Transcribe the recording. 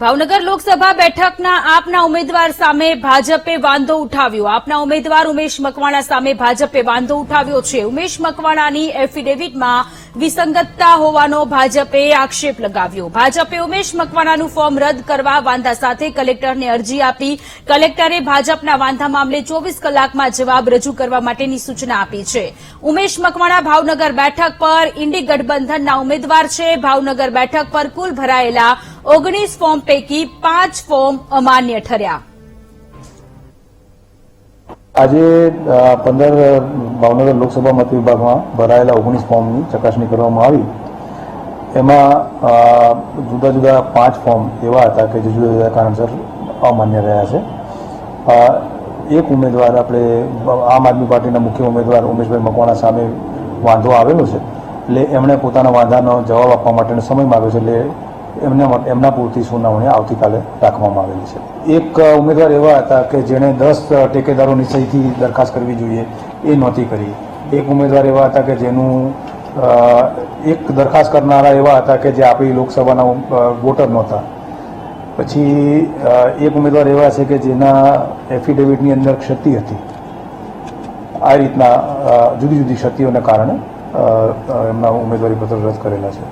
ભાવનગર લોકસભા બેઠકના આપના ઉમેદવાર સામે ભાજપે વાંધો ઉઠાવ્યો. આપના ઉમેદવાર ઉમેશ મકવાણા સામે ભાજપે વાંધો ઉઠાવ્યો છે. ઉમેશ મકવાણાની એફિડેવિટમાં વિસંગતતા હોવાનો ભાજપે આક્ષેપ લગાવ્યો. ભાજપે ઉમેશ મકવાણાનું ફોર્મ રદ કરવા વાંધા સાથે કલેક્ટરને અરજી આપી કલેક્ટરે ભાજપના વાંધા મામલે ચોવીસ કલાકમાં જવાબ રજૂ કરવા માટેની સૂચના આપી છે. ઉમેશ મકવાણા ભાવનગર બેઠક પર ઇન્ડી ગઠબંધનના ઉમેદવાર છે. ભાવનગર બેઠક પર કુલ ભરાયેલા ઓગણીસ ફોર્મ પૈકી પાંચ ફોર્મ અમાન્ય ઠર્યા. આજે પંદર ભાવનગર લોકસભા મત વિભાગમાં ભરાયેલા ઓગણીસ ફોર્મની ચકાસણી કરવામાં આવી. એમાં જુદા જુદા પાંચ ફોર્મ એવા હતા કે જે જુદા જુદા કારણસર અમાન્ય રહ્યા છે. એક ઉમેદવાર આપણે, આમ આદમી પાર્ટીના મુખ્ય ઉમેદવાર ઉમેશભાઈ મકવાણા સામે વાંધો આવેલો છે. એટલે એમણે પોતાના વાંધાનો જવાબ આપવા માટેનો સમય માગ્યો છે. એટલે એમને એમના પૂરતી સુનાવણી આવતીકાલે રાખવામાં આવેલી છે. એક ઉમેદવાર એવા હતા કે જેણે દસ ટેકેદારોની સહીથી દરખાસ્ત કરવી જોઈએ એ નહોતી કરી. એક ઉમેદવાર એવા હતા કે જેનું એક દરખાસ્ત કરનારા એવા હતા કે જે આપણી લોકસભાના વોટર નહોતા. પછી એક ઉમેદવાર એવા છે કે જેના એફિડેવિટની અંદર ક્ષતિ હતી. આ રીતના જુદી જુદી ક્ષતિઓને કારણે એમના ઉમેદવારી પત્ર રદ કરેલા છે.